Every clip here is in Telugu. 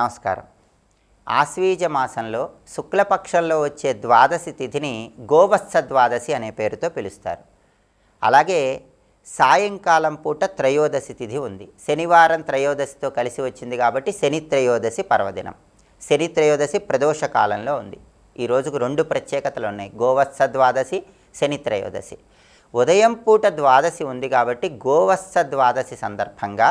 నమస్కారం. ఆశ్వీజ మాసంలో శుక్లపక్షంలో వచ్చే ద్వాదశి తిథిని గోవత్స ద్వాదశి అనే పేరుతో పిలుస్తారు. అలాగే సాయంకాలం పూట త్రయోదశి తిథి ఉంది. శనివారం త్రయోదశితో కలిసి వచ్చింది కాబట్టి శని త్రయోదశి పర్వదినం. శని త్రయోదశి ప్రదోష కాలంలో ఉంది. ఈ రోజుకు రెండు ప్రత్యేకతలు ఉన్నాయి. గోవత్స ద్వాదశి శని త్రయోదశి. ఉదయం పూట ద్వాదశి ఉంది కాబట్టి గోవత్స ద్వాదశి సందర్భంగా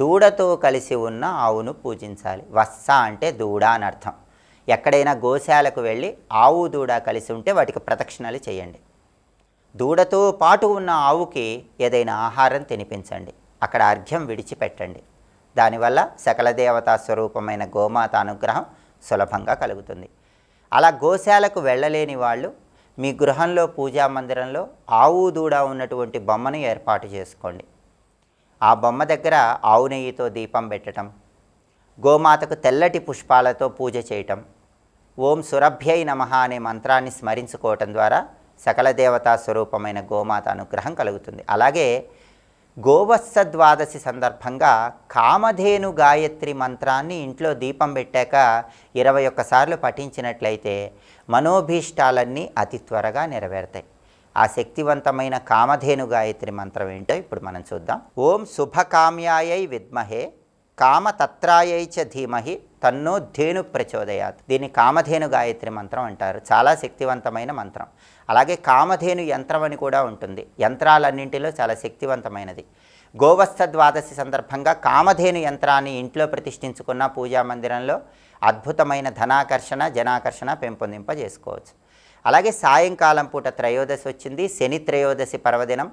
దూడతో కలిసి ఉన్న ఆవును పూజించాలి. వత్స అంటే దూడ అని అర్థం. ఎక్కడైనా గోశాలకు వెళ్ళి ఆవు దూడ కలిసి ఉంటే వాటికి ప్రదక్షిణలు చేయండి. దూడతో పాటు ఉన్న ఆవుకి ఏదైనా ఆహారం తినిపించండి. అక్కడ అర్ఘ్యం విడిచిపెట్టండి. దానివల్ల సకల దేవతా స్వరూపమైన గోమాత అనుగ్రహం సులభంగా కలుగుతుంది. అలా గోశాలకు వెళ్ళలేని వాళ్ళు మీ గృహంలో పూజా మందిరంలో ఆవు దూడ ఉన్నటువంటి బొమ్మను ఏర్పాటు చేసుకోండి. ఆ బొమ్మ దగ్గర ఆవు నెయ్యితో దీపం పెట్టడం గోమాతకు తెల్లటి పుష్పాలతో పూజ చేయటం ఓం సురభ్యై నమ అనే మంత్రాన్ని స్మరించుకోవటం ద్వారా సకల దేవతా స్వరూపమైన గోమాత అనుగ్రహం కలుగుతుంది. అలాగే గోవత్స ద్వాదశి సందర్భంగా కామధేను గాయత్రి మంత్రాన్ని ఇంట్లో దీపం పెట్టాక ఇరవై ఒక్కసార్లు పఠించినట్లయితే మనోభీష్టాలన్నీ అతి త్వరగా నెరవేరుతాయి. ఆ శక్తివంతమైన కామధేను గాయత్రి మంత్రం ఏంటో ఇప్పుడు మనం చూద్దాం. ఓం శుభకామ్యాయై విద్మహే కామతత్రాయై చ ధీమహి తన్నో ధేను ప్రచోదయాత్. దీన్ని కామధేను గాయత్రి మంత్రం అంటారు. చాలా శక్తివంతమైన మంత్రం. అలాగే కామధేను యంత్రం అని కూడా ఉంటుంది. యంత్రాలన్నింటిలో చాలా శక్తివంతమైనది. గోవస్థ ద్వాదశి సందర్భంగా కామధేను యంత్రాన్ని ఇంట్లో ప్రతిష్ఠించుకున్న పూజా మందిరంలో అద్భుతమైన ధనాకర్షణ జనాకర్షణ పెంపొందింపజేసుకోవచ్చు. అలాగే సాయంకాలం పూట త్రయోదశి వచ్చింది శని త్రయోదశి పర్వదినం.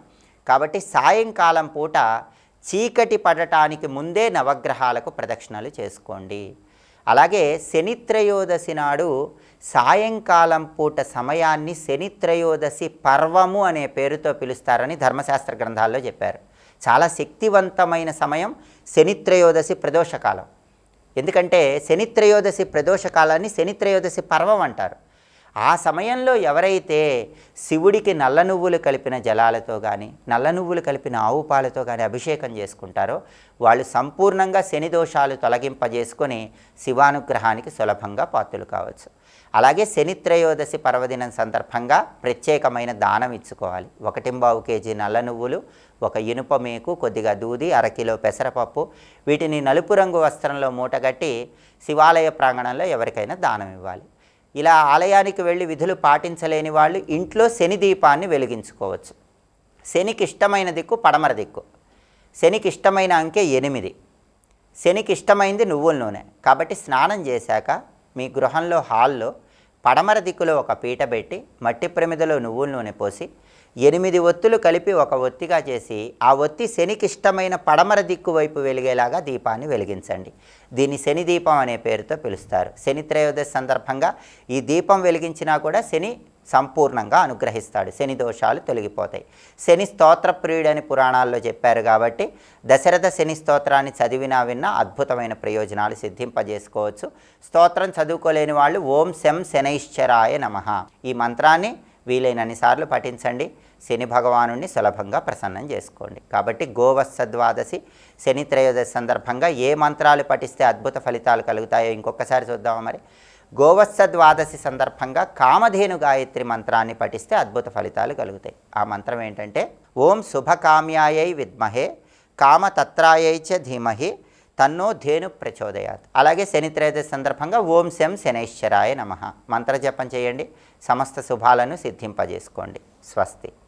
కాబట్టి సాయంకాలం పూట చీకటి పడటానికి ముందే నవగ్రహాలకు ప్రదక్షిణలు చేసుకోండి. అలాగే శని త్రయోదశి నాడు సాయంకాలం పూట సమయాన్ని శని త్రయోదశి పర్వము అనే పేరుతో పిలుస్తారని ధర్మశాస్త్ర గ్రంథాల్లో చెప్పారు. చాలా శక్తివంతమైన సమయం శని త్రయోదశి ప్రదోషకాలం. ఎందుకంటే శని త్రయోదశి ప్రదోషకాలాన్ని శని త్రయోదశి పర్వం అంటారు. ఆ సమయంలో ఎవరైతే శివుడికి నల్ల నువ్వులు కలిపిన జలాలతో కానీ నల్ల నువ్వులు కలిపిన ఆవు పాలతో కానీ అభిషేకం చేసుకుంటారో వాళ్ళు సంపూర్ణంగా శని దోషాలు తొలగింపజేసుకొని శివానుగ్రహానికి సులభంగా పాత్రలు కావచ్చు. అలాగే శని త్రయోదశి పర్వదినం సందర్భంగా ప్రత్యేకమైన దానం ఇచ్చుకోవాలి. ఒకటింబావు కేజీ నల్ల నువ్వులు ఒక ఇనుప మేకు కొద్దిగా దూది అరకిలో పెసరపప్పు వీటిని నలుపు రంగు వస్త్రంలో మూటగట్టి శివాలయ ప్రాంగణంలో ఎవరికైనా దానం ఇవ్వాలి. ఇలా ఆలయానికి వెళ్ళి విధులు పాటించలేని వాళ్ళు ఇంట్లో శని దీపాన్ని వెలిగించుకోవచ్చు. శనికి ఇష్టమైన దిక్కు పడమర దిక్కు. శనికి ఇష్టమైన అంకె ఎనిమిది. శనికి ఇష్టమైంది నువ్వుల నూనె. కాబట్టి స్నానం చేశాక మీ గృహంలో హాల్లో పడమర దిక్కులో ఒక పీట పెట్టి మట్టి ప్రమిదలో నువ్వుల నూనె పోసి ఎనిమిది ఒత్తులు కలిపి ఒక ఒత్తిగా చేసి ఆ ఒత్తి శనికి ఇష్టమైన పడమర దిక్కు వైపు వెలిగేలాగా దీపాన్ని వెలిగించండి. దీన్ని శని దీపం అనే పేరుతో పిలుస్తారు. శని త్రయోదశి సందర్భంగా ఈ దీపం వెలిగించినా కూడా శని సంపూర్ణంగా అనుగ్రహిస్తాడు. శని దోషాలు తొలగిపోతాయి. శని స్తోత్ర ప్రియుడని పురాణాల్లో చెప్పారు కాబట్టి దశరథ శని స్తోత్రాన్ని చదివినా విన్నా అద్భుతమైన ప్రయోజనాలు సిద్ధింపజేసుకోవచ్చు. స్తోత్రం చదువుకోలేని వాళ్ళు ఓం శం శనైశ్చరాయ నమ. ఈ మంత్రాన్ని వీలైనన్ని సార్లు పఠించండి. శని భగవాను సులభంగా ప్రసన్నం చేసుకోండి. కాబట్టి గోవత్స ద్వాదశి శని త్రయోదశి సందర్భంగా ఏ మంత్రాలు పఠిస్తే అద్భుత ఫలితాలు కలుగుతాయో ఇంకొకసారి చూద్దామా మరి. గోవత్సద్వాదశి సందర్భంగా కామధేను గాయత్రి మంత్రాన్ని పఠిస్తే అద్భుత ఫలితాలు కలుగుతాయి. ఆ మంత్రం ఏంటంటే ఓం శుభకామ్యాయై విద్మహే కామతత్రాయై చ ధీమహి తన్నో ధేను ప్రచోదయాత్. అలాగే శని త్రయోదశి సందర్భంగా ఓం శం శనైశ్వరాయ నమ. మంత్రజపం చేయండి. సమస్త శుభాలను సిద్ధింపజేసుకోండి. స్వస్తి.